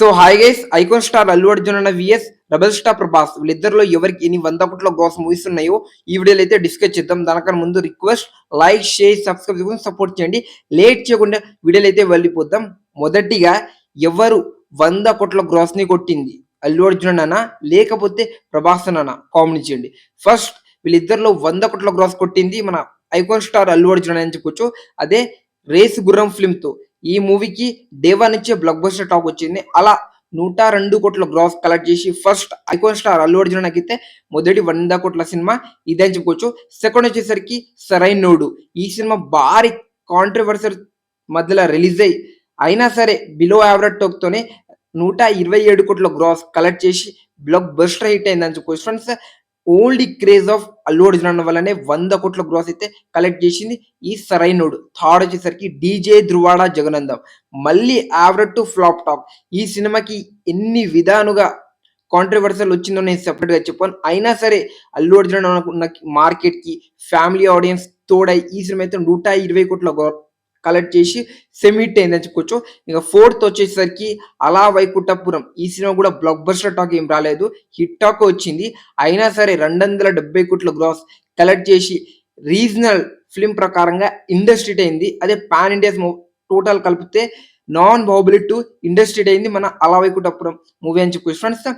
So hi guys icon star Allu Arjun అన్న VS rebel star Prabhas వీళ్ళిద్దరిలో ఎవరికి ఎన్ని వంద కోట్ల గ్రోస్ మూవీస్ ఉన్నాయో ఈ వీడియోలో అయితే డిస్కస్ చేద్దాం. దానికన్నా ముందు రిక్వెస్ట్ లైక్ షేర్ సబ్స్క్రైబ్ చేసుకుని సపోర్ట్ చేయండి. లేట్ చేయకుండా వీడియోలో అయితే వెళ్ళిపోద్దాం మొదటిగా ఎవరు వంద కోట్ల గ్రాస్ని కొట్టింది? అల్లు అర్జున్ అన్న లేకపోతే ప్రభాస్ అన్న కామెంట్ చేయండి. ఫస్ట్ వీళ్ళిద్దరిలో వంద కోట్ల గ్రాస్ కొట్టింది మన ఐకాన్ స్టార్ అల్లు అర్జున్ అని చెప్పొచ్చు. అదే రేస్ గుర్రం ఫిల్మ్తో. ఈ మూవీకి దేవా నుంచే బ్లాక్ బస్టర్ టాక్ వచ్చింది. అలా నూట రెండు కోట్ల గ్రాఫ్ కలెక్ట్ చేసి first icon star Allu Arjun అయితే మొదటి వంద కోట్ల సినిమా ఇదే అని చెప్పుకోవచ్చు. సెకండ్ వచ్చేసరికి సరైనోడు ఈ సినిమా భారీ కాంట్రవర్సల్ మధ్యలో రిలీజ్ అయ్యి అయినా సరే బిలో యావరేజ్ టోక్తోనే నూట ఇరవై ఏడు కోట్ల గ్రాస్ కలెక్ట్ చేసి బ్లాక్ బస్టర్ హిట్ అయిందని చెప్పుకోవచ్చు. Friends old craze of Allu Arjun అన్న వల్లనే వంద కోట్ల గ్రాస్ అయితే కలెక్ట్ చేసింది ఈ సరైనోడు. థర్డ్ వచ్చేసరికి డీజే ధ్రువాడ జగనందం. మళ్ళీ యావరేజ్ టు ఫ్లాప్ టాప్ ఈ సినిమాకి ఎన్ని విధాలుగా కాంట్రవర్సల్ వచ్చిందో నేను సెపరేట్గా చెప్పాను. అయినా సరే అల్లు అర్జున్ మార్కెట్కి ఫ్యామిలీ ఆడియన్స్ తోడై ఈ సినిమా అయితే నూట ఇరవై కోట్ల కలెక్ట్ చేసి సెమిట్ అయిందని చెప్పుకోవచ్చు ఇంకా ఫోర్త్ వచ్చేసరికి అలా వైకుంఠపురం ఈ సినిమా కూడా బ్లాక్ బస్టర్ టాక్ ఏం రాలేదు. హిట్ టాక్ వచ్చింది. అయినా సరే రెండు వందల డెబ్బై కోట్ల గ్రాస్ కలెక్ట్ చేసి రీజనల్ ఫిల్మ్ ప్రకారంగా ఇండస్ట్రీ అయింది. అదే పాన్ ఇండియాస్ టోటల్ కలిపితే నాన్ బాహుబలి టు ఇండస్ట్రీ అయింది మన అలా వైకుంఠపురం మూవీ అని చెప్పుకోవచ్చు ఫ్రెండ్స్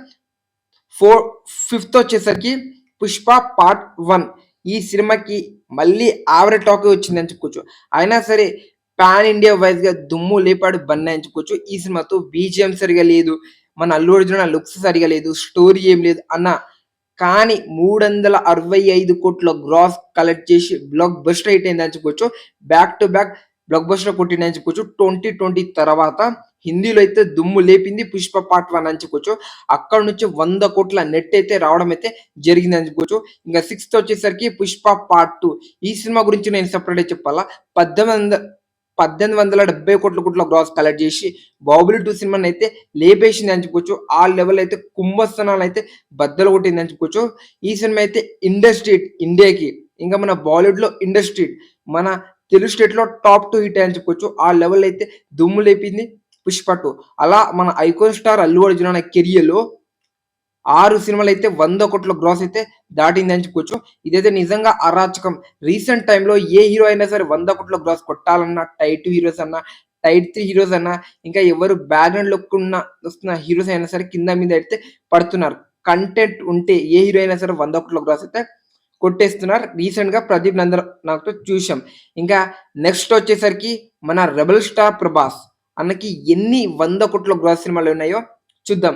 ఫోర్ ఫిఫ్త్ వచ్చేసరికి పుష్ప పార్ట్ వన్ ఈ సినిమాకి మళ్ళీ యావరేజ్ టాక్ వచ్చింది అని చెప్పుకోవచ్చు అయినా సరే పాన్ ఇండియా వైజ్గా దుమ్ము లేపాడు బన్న అని చెప్పుకోవచ్చు ఈ సినిమాతో బీజిఎం సరిగా లేదు. మన అల్లు అర్జున్ లుక్స్ సరిగా లేదు. స్టోరీ ఏం లేదు అన్న. కానీ మూడు వందల అరవై ఐదు కోట్ల గ్రాస్ కలెక్ట్ చేసి బ్లాక్ బస్టర్ హిట్ అయింది చెప్పుకోవచ్చు back to back blockbuster కొట్టింది అని చెప్పుకోవచ్చు ట్వంటీ ట్వంటీ తర్వాత హిందీలో అయితే దుమ్ము లేపింది పుష్ప పార్ట్ వన్ అని చెప్పుకోవచ్చు అక్కడ నుంచి వంద కోట్ల నెట్ అయితే రావడం అయితే జరిగింది అని చెప్పుకోవచ్చు ఇంకా సిక్స్త్ వచ్చేసరికి పుష్ప పార్ట్ టూ ఈ సినిమా గురించి నేను సపరేట్ చెప్పాలా? పద్దెనిమిది వందల పద్దెనిమిది వందల డెబ్బై కోట్ల కోట్ల గ్రాస్ కలెక్ట్ చేసి బాహుబలి టూ సినిమాని అయితే లేపేసింది అని చెప్పుకోవచ్చు. ఆ లెవెల్ అయితే కుంభస్థానాలు అయితే బద్దలు కొట్టింది అని చెప్పుకోవచ్చు. ఈ సినిమా అయితే ఇండస్ట్రీ ఇండియాకి ఇంకా మన బాలీవుడ్లో ఇండస్ట్రీ మన తెలుగు స్టేట్లో టాప్ టూ హిట్ అని చెప్పుకోవచ్చు. ఆ లెవెల్ అయితే దుమ్ము లేపింది పుష్ప టూ అలా మన ఐకోన్ స్టార్ అల్లు అర్జున్ అనే కెరియర్లో ఆరు సినిమాలు అయితే వంద కోట్ల గ్రాస్ అయితే దాటింది అని చెప్పుకోవచ్చు ఇదైతే నిజంగా అరాచకం. రీసెంట్ టైంలో ఏ హీరో అయినా సరే వంద కోట్ల గ్రాస్ కొట్టాలన్నా టైట్ హీరోస్ అన్నా టైట్ త్రీ హీరోస్ అన్నా ఇంకా ఎవరు బ్యాక్గ్రౌండ్ లుక్ ఉన్న వస్తున్న హీరోస్ అయినా సరే కింద మీద అయితే పడుతున్నారు. కంటెంట్ ఉంటే ఏ హీరో అయినా సరే వంద కోట్ల గ్రాస్ అయితే కొట్టేస్తున్నారు. రీసెంట్గా ప్రదీప్ నందర్ నాకు చూసాం ఇంకా నెక్స్ట్ వచ్చేసరికి మన రెబల్ స్టార్ ప్రభాస్. అన్నకి ఎన్ని వంద కోట్ల గ్రాస్ సినిమాలు ఉన్నాయో చూద్దాం.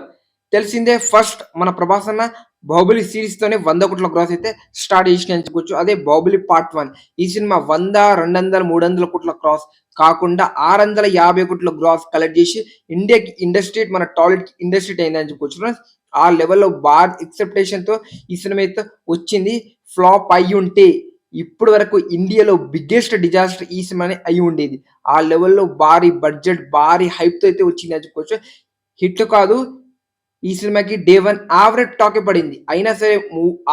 తెలిసిందే ఫస్ట్ మన ప్రభాస్ అన్న బాహుబలి సిరీస్ తోనే వంద కోట్ల గ్రాస్ అయితే స్టార్ట్ చేసిన చెప్పుకోవచ్చు అదే బాహుబలి పార్ట్ వన్ ఈ సినిమా వంద రెండు వందల మూడు వందల కోట్ల క్రాస్ కాకుండా ఆరు వందల యాభై కోట్ల గ్రాస్ కలెక్ట్ చేసి ఇండియాకి ఇండస్ట్రీ మన టాయిలెట్ ఇండస్ట్రీ అయిందని చెప్పుకోవచ్చు ఆ లెవెల్లో బాగా ఎక్సెప్టేషన్తో ఈ సినిమా అయితే వచ్చింది. ఫ్లాప్ అయి ఉంటే ఇప్పటి వరకు ఇండియాలో బిగ్గెస్ట్ డిజాస్టర్ ఈ సినిమానే అయి ఉండేది. ఆ లెవెల్లో భారీ బడ్జెట్ భారీ హైప్తో అయితే వచ్చింది అని చెప్పుకోవచ్చు హిట్ కాదు ఈ సినిమాకి డే వన్ యావరేజ్ టాకే పడింది. అయినా సరే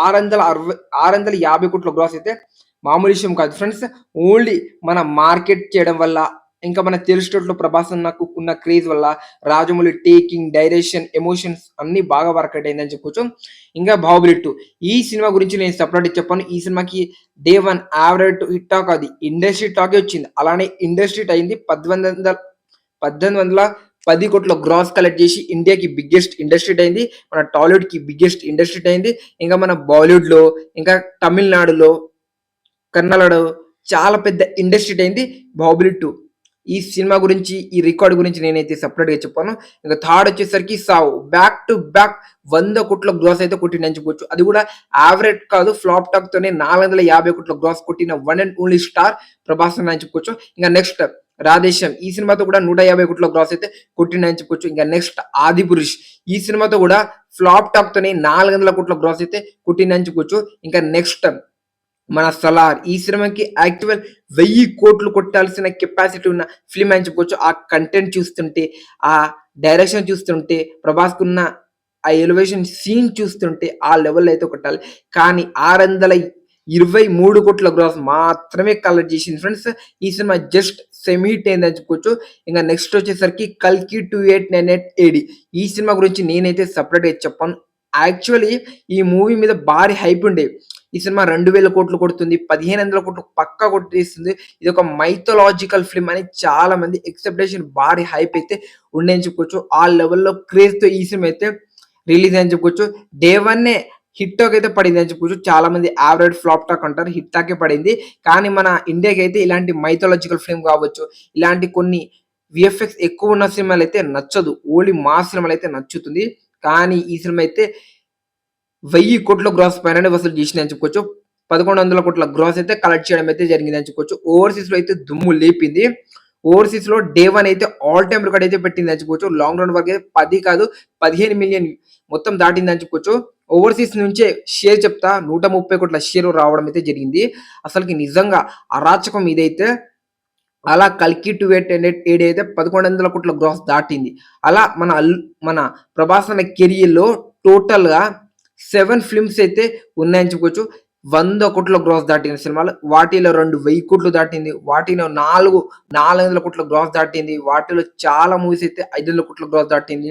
ఆరు వందల అరవై ఆరు వందల యాభై కోట్ల గ్రాస్ అయితే మామూలు విషయం కాదు. ఫ్రెండ్స్ ఓన్లీ మన మార్కెట్ చేయడం వల్ల ఇంకా మన తెలుసులో ప్రభాస్ నాకు ఉన్న క్రేజ్ వల్ల రాజమౌళి టేకింగ్ డైరెక్షన్ ఎమోషన్స్ అన్ని బాగా వర్కౌట్ అయిందని చెప్పుకోవచ్చు ఇంకా బాహుబలి టూ ఈ సినిమా గురించి నేను సపరేట్ చెప్పాను. ఈ సినిమాకి day one average hit talk అది. ఇండస్ట్రీ టాకే వచ్చింది. అలానే ఇండస్ట్రీ అయింది పద్దెనిమిది వందల పద్దెనిమిది వందల పది కోట్ల గ్రాస్ కలెక్ట్ చేసి ఇండియాకి బిగ్గెస్ట్ ఇండస్ట్రీ అయింది మన టాలీవుడ్కి బిగ్గెస్ట్ ఇండస్ట్రీ అయింది. ఇంకా మన బాలీవుడ్లో ఇంకా తమిళనాడులో కన్నడలో చాలా పెద్ద ఇండస్ట్రీ అయింది బాహుబలి టూ ఈ సినిమా గురించి ఈ రికార్డ్ గురించి నేనైతే సపరేట్గా చెప్పాను. ఇంకా థర్డ్ వచ్చేసరికి సావ్. బ్యాక్ టు బ్యాక్ వంద కోట్ల గ్రాస్ అయితే కొట్టిందని చెప్పొచ్చు. అది కూడా యావరేజ్ కాదు ఫ్లాప్ టాక్తోనే నాలుగు వందల యాభై కోట్ల గ్రాస్ కొట్టిన one and only star Prabhas అని చెప్పుకోవచ్చు ఇంకా నెక్స్ట్ రాధేశం ఈ సినిమాతో కూడా నూట యాభై కోట్ల గ్రాస్ అయితే కొట్టిండని చెప్పుకోవచ్చు ఇంకా నెక్స్ట్ ఆదిపురుష్ ఈ సినిమాతో కూడా ఫ్లాప్ టాప్ తోనే నాలుగు వందల కోట్ల గ్రాస్ అయితే కొట్టిండని చెప్పుకోవచ్చు ఇంకా నెక్స్ట్ మన సలార్ ఈ సినిమాకి యాక్చువల్ వెయ్యి కోట్లు కొట్టాల్సిన కెపాసిటీ ఉన్న ఫిల్మ్ అని చెప్పుకోవచ్చు ఆ కంటెంట్ చూస్తుంటే ఆ డైరెక్షన్ చూస్తుంటే ప్రభాస్ కున్న ఆ ఎలివేషన్ సీన్ చూస్తుంటే ఆ లెవెల్ అయితే కొట్టాలి. కానీ ఆరు వందల ఇరవై మూడు కోట్ల గ్రాస్ మాత్రమే కలెక్ట్ చేసింది. ఫ్రెండ్స్ ఈ సినిమా జస్ట్ సెమీ హిట్ అయిందని చెప్పుకోవచ్చు. ఇంకా నెక్స్ట్ వచ్చేసరికి కల్కి two eight nine eight AD ఈ సినిమా గురించి నేనైతే సపరేట్గా చెప్పాను. యాక్చువల్లీ ఈ మూవీ మీద భారీ హైప్ ఉండే. ఈ సినిమా రెండు వేల కోట్లు కొడుతుంది పదిహేను వందల కోట్లు పక్కా కొట్టేస్తుంది ఇది ఒక మైథలాజికల్ ఫిల్మ్ అని చాలా మంది ఎక్సెప్టేషన్ భారీ హైప్ అయితే ఉండే చెప్పుకోవచ్చు. ఆ లెవెల్లో క్రేజ్తో ఈ సినిమా అయితే రిలీజ్ అని చెప్పుకోవచ్చు. డే వన్నే హిట్ టాక్ అయితే పడింది అని చెప్పుకోవచ్చు చాలా మంది యావరేజ్ ఫ్లాప్ టాక్ అంటారు. హిట్ టాకే పడింది. కానీ మన ఇండియాకి అయితే ఇలాంటి మైథలాజికల్ ఫిల్మ్ కావచ్చు ఇలాంటి కొన్ని విఎఫ్ఎక్స్ ఎక్కువ ఉన్న సినిమాలు అయితే నచ్చదు. ఓన్లీ మా సినిమాలు అయితే నచ్చుతుంది. కానీ ఈ సినిమా అయితే వెయ్యి కోట్ల గ్రాస్ పైన వసూలు చేసింది అని చెప్పుకోవచ్చు పదకొండు వందల కోట్ల గ్రాస్ అయితే కలెక్ట్ చేయడం అయితే జరిగింది అని చెప్పుకోవచ్చు ఓవర్సీస్లో అయితే దుమ్ము లేపింది. ఓవర్సీస్లో డే వన్ అయితే ఆల్ టైమ్ రికార్డ్ అయితే పెట్టింది అని చెప్పుకోవచ్చు లాంగ్ రన్ వరకు అయితే పది కాదు పదిహేను మిలియన్ మొత్తం దాటింది అని చెప్పుకోవచ్చు ఓవర్సీస్ నుంచే షేర్ చెప్తా నూట ముప్పై కోట్ల షేర్ రావడం అయితే జరిగింది. అసలుకి నిజంగా అరాచకం ఇదైతే అలా కల్కి టు ఎయిట్ హండ్రెడ్ ఏడు అయితే పదకొండు వందల కోట్ల గ్రాస్ దాటింది. అలా మన అల్ మన ప్రభాస్ అనే కెరియర్లో టోటల్గా సెవెన్ ఫిల్మ్స్ అయితే ఉన్నాయని చెప్పుకోవచ్చు. వంద కోట్ల గ్రాస్ దాటిన సినిమాలు. వాటిలో రెండు వెయ్యి కోట్లు దాటింది. వాటిలో నాలుగు నాలుగు వందల కోట్ల గ్రాస్ దాటింది. వాటిలో చాలా మూవీస్ అయితే ఐదు వందల కోట్ల గ్రాస్ దాటింది.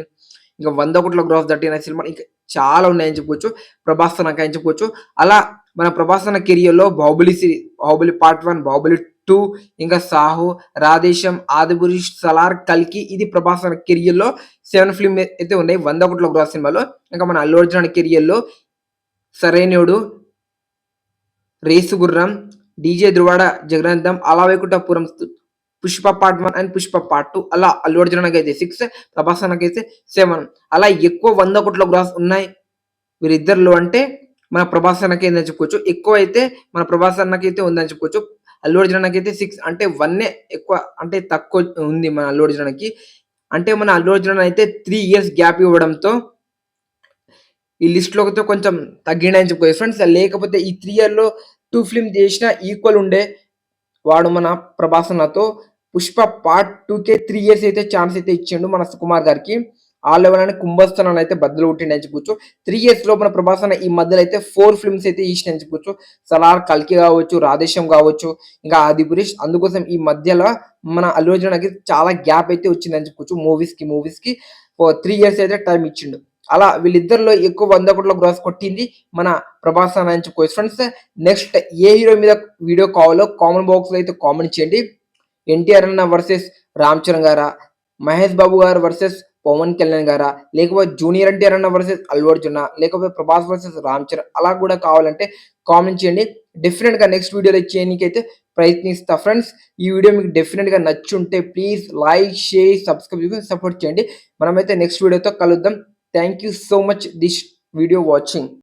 ఇంకా వంద కోట్ల గ్రాస్ దట్టిన సినిమా ఇంకా చాలా ఉన్నాయని చెప్పుకోవచ్చు. ప్రభాస్ నాకు అని చెప్పుకోవచ్చు. అలా మన ప్రభాస్ కెరియర్లో Baahubali series Baahubali part one Baahubali two ఇంకా సాహు రాధేశం ఆదిపురి సలార్ కల్కి ఇది ప్రభాస్ కెరియర్లో సెవెన్ ఫిల్మ్ అయితే ఉన్నాయి. వంద కోట్ల గ్రాస్ సినిమాలో. ఇంకా మన అల్లు అర్జున్ కెరియర్లో సరైనడు రేసు గుర్రం డీజే ధ్రువాడ జగనంతం అలా Vaikunthapuram Pushpa part one and Pushpa part two అలా అల్లు అర్జున్ అయితే సిక్స్ ప్రభాస్ అయితే సెవెన్ అలా ఎక్కువ వంద కోట్ల గ్రాస్ ఉన్నాయి వీరిద్దరిలో అంటే మన ప్రభాస్ అన్నకి ఏందని చెప్పుకోవచ్చు. ఎక్కువ అయితే మన ప్రభాస్ అయితే ఉందని చెప్పుకోవచ్చు. అల్లు అర్జున్ అయితే సిక్స్ అంటే వన్నే ఎక్కువ అంటే తక్కువ ఉంది మన అల్లు అర్జున్కి. అంటే మన అల్లు అర్జున్ అయితే త్రీ ఇయర్స్ గ్యాప్ ఇవ్వడంతో ఈ లిస్ట్లో కొంచెం తగ్గిండని చెప్పుకోవచ్చు. ఫ్రెండ్స్ లేకపోతే ఈ త్రీ ఇయర్లో టూ ఫిల్మ్ చేసిన ఈక్వల్ ఉండే వాడు మన ప్రభాసనతో పుష్ప పార్ట్ టూ కే త్రీ ఇయర్స్ అయితే ఛాన్స్ అయితే ఇచ్చిండు మన సుకుమార్ గారికి. ఆ లెవెల్ అని కుంభస్థానాన్ని అయితే బద్దలు కొట్టిండి అని చెప్పొచ్చు. త్రీ ఇయర్స్లో మన ప్రభాస్ అన్న ఈ మధ్యలో అయితే ఫోర్ ఫిల్మ్స్ అయితే ఇచ్చిన అని చెప్పొచ్చు. సలార్ కల్కి కావచ్చు రాధేశం కావచ్చు ఇంకా ఆదిపురేష్ అందుకోసం ఈ మధ్యలో మన అల్లు అర్జున్కి చాలా గ్యాప్ అయితే వచ్చిందని చెప్పొచ్చు మూవీస్కి మూవీస్కి. త్రీ ఇయర్స్ అయితే టైం ఇచ్చిండు. అలా వీళ్ళిద్దరిలో ఎక్కువ వంద కోట్ల గ్రాస్ కొట్టింది మన ప్రభాస్ అని చెప్పుకోవచ్చు ఫ్రెండ్స్ నెక్స్ట్ ఏ హీరో మీద వీడియో కావాలో కామెంట్ బాక్స్లో అయితే కామెంట్ చేయండి. ఎన్టీఆర్ అన్న వర్సెస్ రామ్ చరణ్ గారా మహేష్ బాబు గారు వర్సెస్ పవన్ కళ్యాణ్ గారా లేకపోతే జూనియర్ ఎన్టీఆర్ అన్న వర్సెస్ అల్లు అర్జున్ లేకపోతే ప్రభాస్ వర్సెస్ రామ్ చరణ్ అలా కూడా కావాలంటే కామెంట్ చేయండి. డెఫినెట్గా నెక్స్ట్ వీడియోలో చేయడానికి ప్రయత్నిస్తా. ఫ్రెండ్స్ ఈ వీడియో మీకు డెఫినెట్గా నచ్చుంటే please like share subscribe support చేయండి. మనమైతే నెక్స్ట్ వీడియోతో కలుద్దాం. Thank you so much this video watching